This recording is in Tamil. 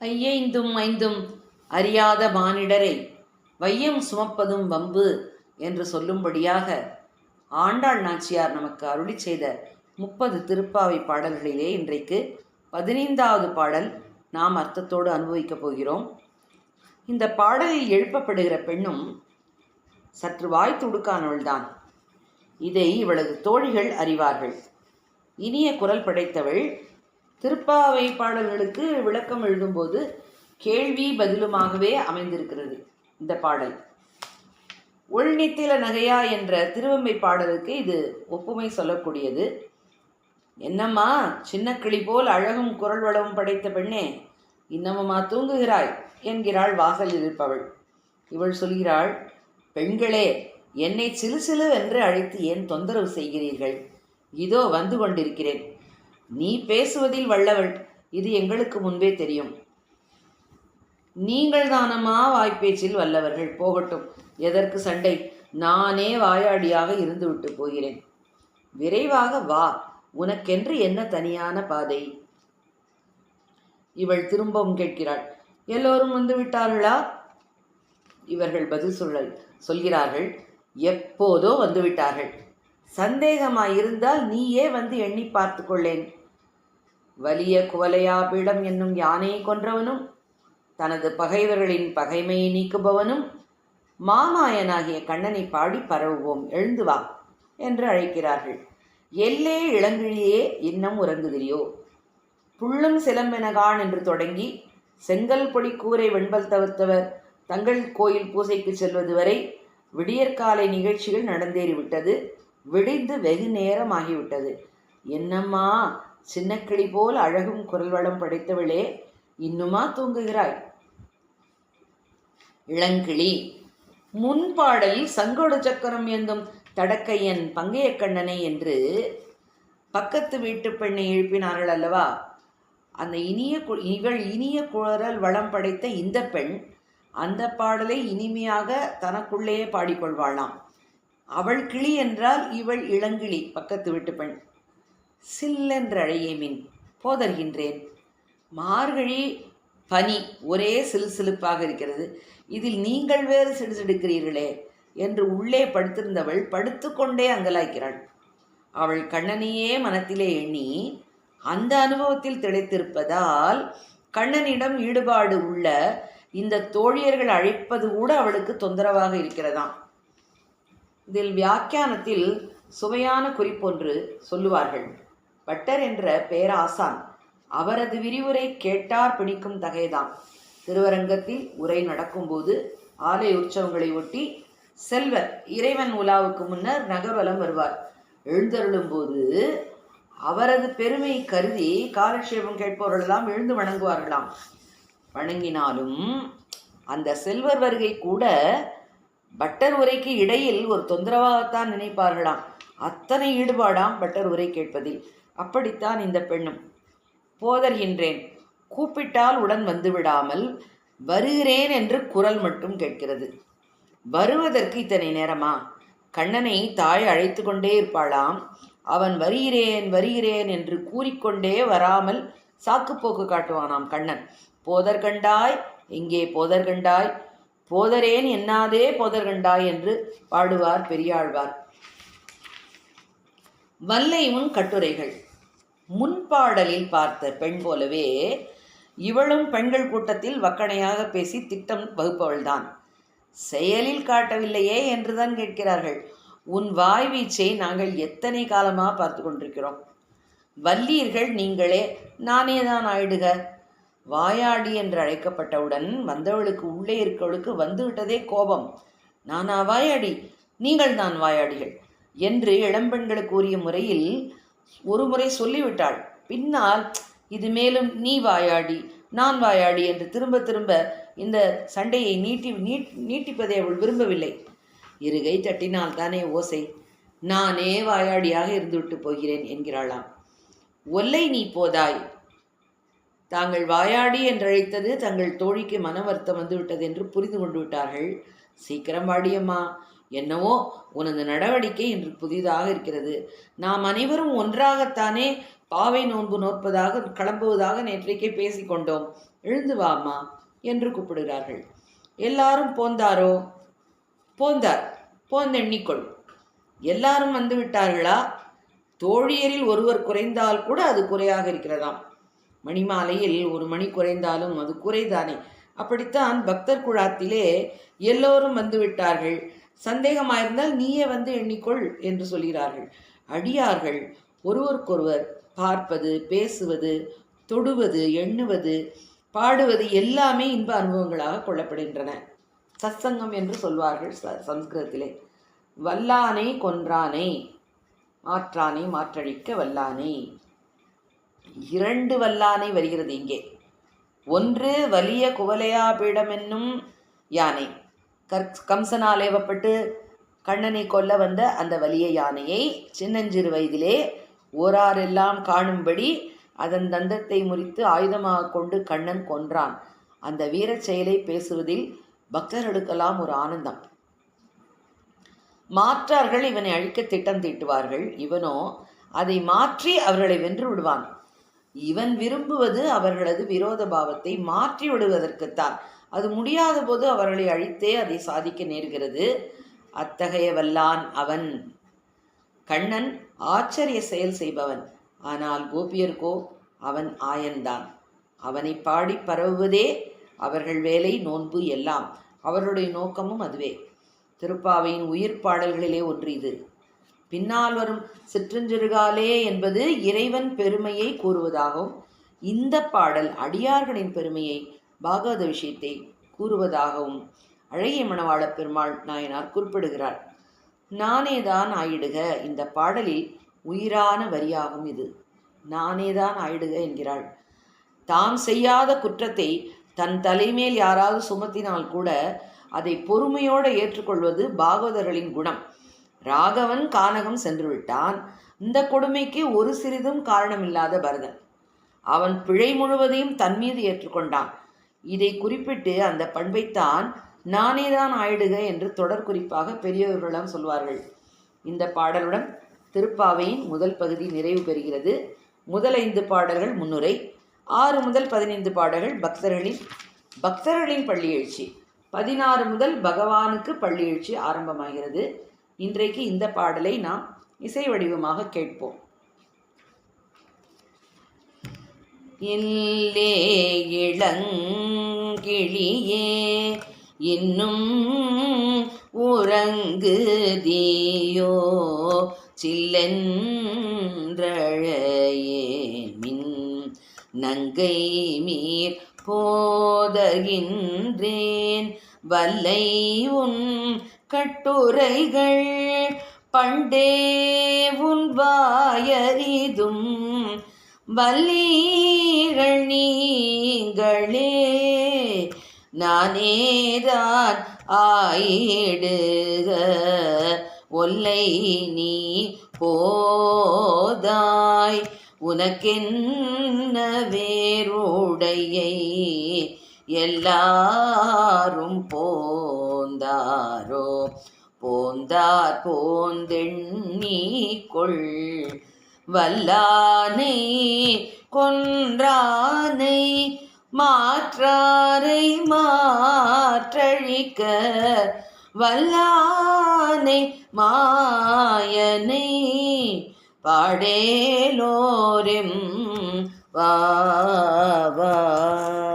ஐயைந்தும் ஐந்தும் அறியாத மானிடரை வையம் சுமப்பதும் வம்பு என்று சொல்லும்படியாக ஆண்டாள் நாச்சியார் நமக்கு அருளி செய்த முப்பது திருப்பாவை பாடல்களிலே இன்றைக்கு பதினைந்தாவது பாடல் நாம் அர்த்தத்தோடு அனுபவிக்கப் போகிறோம். இந்த பாடலில் எழுப்பப்படுகிற பெண்ணும் சற்று வாய் துடுக்கானவள்தான் இதை இவளது தோழிகள் அறிவார்கள். இனிய குரல் படைத்தவள் திருப்பாவை பாடல்களுக்கு விளக்கம் எழுதும்போது கேள்வி பதிலுமாகவே அமைந்திருக்கிறது இந்த பாடல். உள்நித்தில நகையா என்ற திருவம்பை பாடலுக்கு இது ஒப்புமை சொல்லக்கூடியது. என்னம்மா சின்ன கிளி போல் அழகும் குரல் வளமும் படைத்த பெண்ணே இன்னமுமா தூங்குகிறாய் என்கிறாள் வாசல் இருப்பவள். இவள் சொல்கிறாள் பெண்களே என்னை சிலு சிலு என்று அழைத்து ஏன் தொந்தரவு செய்கிறீர்கள்? இதோ வந்து கொண்டிருக்கிறேன். நீ பேசுவதில் வல்லவள். இது எங்களுக்கு முன்பே தெரியும். நீங்கள் தானம்மா வாய்ப்பேச்சில் வல்லவர்கள். போகட்டும். எதற்கு சண்டை? நானே வாயாடியாக இருந்துவிட்டு போகிறேன். விரைவாக வா. உனக்கென்று என்ன தனியான பாதை? இவள் திரும்பவும் கேட்கிறாள். எல்லோரும் வந்து விட்டார்களா? இவர்கள் பதில் சொல்ல சொல்கிறார்கள். எப்போதோ வந்துவிட்டார்கள் சந்தேகமாயிருந்தால் நீயே வந்து எண்ணி பார்த்து கொள்ளேன் வலிய குவலையாபீடம் என்னும் யானையை கொன்றவனும் தனது பகைவர்களின் பகைமையை நீக்குபவனும் மாமாயனாகிய கண்ணனை பாடி பரவுவோம் எழுந்து வா என்று அழைக்கிறார்கள். எல்லே இளங்கிழியே இன்னும் உறங்குகிறியோ புள்ளும் சிலம்பெனகான் என்று தொடங்கி செங்கல் பொடி கூரை வெண்பல் தவிர்த்தவர் தங்கள் கோயில் பூசைக்கு செல்வது வரை விடியற்காலை நிகழ்ச்சிகள் நடந்தேறிவிட்டது. விடிந்து வெகு நேரம் ஆகிவிட்டது. என்னம்மா சின்னக்கிளி போல் அழகும் குரல் வளம் படைத்தவளே இன்னுமா தூங்குகிறாய்? இளங்கிளி முன்பாடலில் சங்கோடு சக்கரம் ஏந்தும் தடக்கையன் பங்கையக்கண்ணனை என்று பக்கத்து வீட்டு பெண்ணை எழுப்பினார்கள் அல்லவா? அந்த இனிய கு- இவள் இனிய குரல் வளம் படைத்த இந்த பெண் அந்த பாடலை இனிமையாக தனக்குள்ளேயே பாடிக்கொள்வாளாம். அவள் கிளி என்றால் இவள் இளங்கிளி. பக்கத்து வீட்டு பெண். சில்லென்ற அழையேமின் போதர்கின்றேன். மார்கழி பனி ஒரே சிலுசிலுப்பாக இருக்கிறது. இதில் நீங்கள் வேறு சிடுசிடுக்கிறீர்களே என்று உள்ளே படுத்திருந்தவள் படுத்துக்கொண்டே அங்கலாய்க்கிறாள். அவள் கண்ணனையே மனத்திலே எண்ணி அந்த அனுபவத்தில் திளைத்திருப்பதால் கண்ணனிடம் ஈடுபாடு உள்ள இந்த தோழியர்கள் அழைப்பது கூட அவளுக்கு தொந்தரவாக இருக்கிறதாம். இதில் வியாக்கியானத்தில் சுவையான குறிப்பொன்று சொல்லுவார்கள். பட்டர் என்ற பேராசான் அவரது விரிவுரை கேட்டார் பிடிக்கும் தகைதான். திருவரங்கத்தில் உரை நடக்கும்போது ஆலய உற்சவங்களை ஒட்டி செல்வர் இறைவன் உலாவுக்கு முன்னர் நகர்வலம் வருவார். எழுந்தருளும்போது அவரது பெருமை கருதி காலக்ஷேபம் கேட்பவர்களெல்லாம் எழுந்து வணங்குவார்களாம். வணங்கினாலும் அந்த செல்வர் வருகை கூட பட்டர் உரைக்கு இடையில் ஒரு தொந்தரவாகத்தான் நினைப்பார்களாம். அத்தனை ஈடுபாடாம் பட்டர் உரை கேட்பதில். அப்படித்தான் இந்த பெண்ணும். போதர்கின்றேன். கூப்பிட்டால் உடன் வந்து விடாமல் வருகிறேன் என்று குரல் மட்டும் கேட்கிறது. வருவதற்கு இத்தனை நேரமா? கண்ணனை தாய் அழைத்து கொண்டே இருப்பாளாம். அவன் வருகிறேன் வருகிறேன் என்று கூறிக்கொண்டே வராமல் சாக்குப்போக்கு காட்டுவானாம் கண்ணன். போதர் கண்டாய் எங்கே போதர் கண்டாய் போதரேன் என்னாதே போதர்கண்டாய் என்று பாடுவார் பெரியாழ்வார். வல்லை உன் கட்டுரைகள். முன்பாடலில் பார்த்த பெண் போலவே இவளும் பெண்கள் கூட்டத்தில் வக்கணையாக பேசி திட்டம் வகுப்பவள்தான். செயலில் காட்டவில்லையே என்றுதான் கேட்கிறார்கள். உன் வாய் வீச்சை நாங்கள் எத்தனை காலமாக பார்த்து கொண்டிருக்கிறோம்? வல்லீர்கள் நீங்களே நானே தான் ஆயிடுக. வாயாடி என்று அழைக்கப்பட்டவுடன் வந்தவளுக்கு உள்ளே இருக்கவளுக்கு வந்துவிட்டதே கோபம். நானா வாயாடி? நீங்கள் தான் வாயாடிகள் என்று இளம்பெண்களுக்கு கூறிய முறையில் ஒரு முறை சொல்லிவிட்டாள். பின்னால் இது மேலும் நீ வாயாடி நான் வாயாடி என்று திரும்ப திரும்ப இந்த சண்டையை நீட்டி நீட் நீட்டிப்பதை அவள் விரும்பவில்லை. இருகை தட்டினால் தானே ஓசை? நானே வாயாடியாக இருந்துவிட்டு போகிறேன் என்கிறாளாம். ஒல்லை நீ போதாய் தாங்கள் வாயாடி என்றழைத்தது தங்கள் தோழிக்கு மன வருத்தம் வந்துவிட்டது என்று புரிந்து கொண்டு விட்டார்கள். சீக்கிரம் வாடியம்மா. என்னவோ? உனது நடவடிக்கை இன்று புதிதாக இருக்கிறது. நாம் அனைவரும் ஒன்றாகத்தானே பாவை நோன்பு நோற்பதாக கிளம்புவதாக நேற்றைக்கே பேசிக்கொண்டோம் எழுந்து வாமா என்று கூப்பிடுகிறார்கள். எல்லாரும் போந்தாரோ? போந்தார். போந்தெண்ணிக்கொள் எல்லாரும் வந்து விட்டார்களா? தோழியரில் ஒருவர் குறைந்தால் கூட அது குறையாக இருக்கிறதாம். மணிமாலையில் ஒரு மணி குறைந்தாலும் அது குறைதானே? அப்படித்தான் பக்தர் குழாத்திலே எல்லோரும் வந்து விட்டார்கள். சந்தேகமாயிருந்தால் நீயே வந்து எண்ணிக்கொள் என்று சொல்கிறார்கள். அடியார்கள் ஒருவருக்கொருவர் பார்ப்பது பேசுவது தொடுவது எண்ணுவது பாடுவது எல்லாமே இன்ப அனுபவங்களாக கொள்ளப்படுகின்றன. சத்சங்கம் என்று சொல்வார்கள் ச- சம்ஸ்கிருதத்திலே. வல்லானை கொன்றானை மாற்றானை மாற்றழிக்க வல்லானை. இரண்டு வல்லானை வருகிறது இங்கே. ஒன்று வலிய குவலையா பீடம் என்னும் யானை. கற் கம்சனால் ஏவப்பட்டு கண்ணனை கொல்ல வந்த அந்த வலிய யானையை சின்னஞ்சிறு வயதிலே ஓராரெல்லாம் காணும்படி அதன் தந்தத்தை முறித்து ஆயுதமாக கொண்டு கண்ணன் கொன்றான். அந்த வீரச் செயலை பேசுவதில் பக்தர்களுக்கெல்லாம் ஒரு ஆனந்தம். மாற்றார்கள் இவனை அழிக்க திட்டம் தீட்டுவார்கள். இவனோ அதை மாற்றி அவர்களை வென்று விடுவான். இவன் விரும்புவது அவர்களது விரோத பாவத்தை மாற்றி விடுவதற்குத்தான். அது முடியாத போது அவர்களை அழித்தே அதை சாதிக்க நேர்கிறது. அத்தகைய வல்லான் அவன். கண்ணன் ஆச்சரிய செயல் செய்பவன். ஆனால் கோபியர்கோ அவன் ஆயன்தான். அவனை பாடி பரவுவதே அவர்கள் வேலை நோன்பு எல்லாம். அவர்களுடைய நோக்கமும் அதுவே. திருப்பாவையின் உயிர் பாடல்களிலே ஒன்று இது. பின்னால் வரும் சிற்றஞ்சிறுகாலே என்பது இறைவன் பெருமையை கூறுவதாகவும் இந்த பாடல் அடியார்களின் பெருமையை பாகவத விஷயத்தை கூறுவதாகவும் அழகிய மணவாள பெருமாள் நாயனார் குறிப்பிடுகிறார். நானேதான் ஆயிடுக இந்த பாடலில் உயிரான வரியாகும் இது. நானேதான் ஆயிடுக என்கிறாள். தாம் செய்யாத குற்றத்தை தன் தலைமேல் யாராவது சுமத்தினால் கூட அதை பொறுமையோடு ஏற்றுக்கொள்வது பாகவதர்களின் குணம். ராகவன் கானகம் சென்று விட்டான். இந்த கொடுமைக்கு ஒரு சிறிதும் காரணமில்லாத பரதன். அவன் பிழை முழுவதையும் தன் மீது ஏற்றுக்கொண்டான். இதை குறிப்பிட்டு அந்த பண்பைத்தான் நானேதான் ஆயிடுக என்று தொடர் குறிப்பாக பெரியவர்களிடம் சொல்வார்கள். இந்த பாடலுடன் திருப்பாவையின் முதல் பகுதி நிறைவு பெறுகிறது. முதல் ஐந்து பாடல்கள் முன்னுரை ஆறு முதல் பதினைந்து பாடல்கள் பக்தர்களின் பக்தர்களின் பள்ளி எழுச்சி பதினாறு முதல் பகவானுக்கு பள்ளி எழுச்சி ஆரம்பமாகிறது. இன்றைக்கு இந்த பாடலை நாம் இசை வடிவமாக கேட்போம். இல்லே இளங்கிளியே இன்னும் உறங்குதியோ சில்லென்றழையே மின் நங்கை மீர் போதகின்றேன் வல்லை உன் கட்டுரைகள் பண்டே உன் வாயறிதும் வல்லீர்கள் நீங்களே. நானேதான் ஆயிடுக ஒல்லை நீ போதாய். உனக்கென்ன வேறுடையை எல்லாரும் போந்தாரோ? போந்தார் போந்தெண்ணி கொள் வல்லானை கொன்றானை மாற்றாரை மாற்றழிக்க வல்லானை மாயனை பாடேலோரெம் வாவா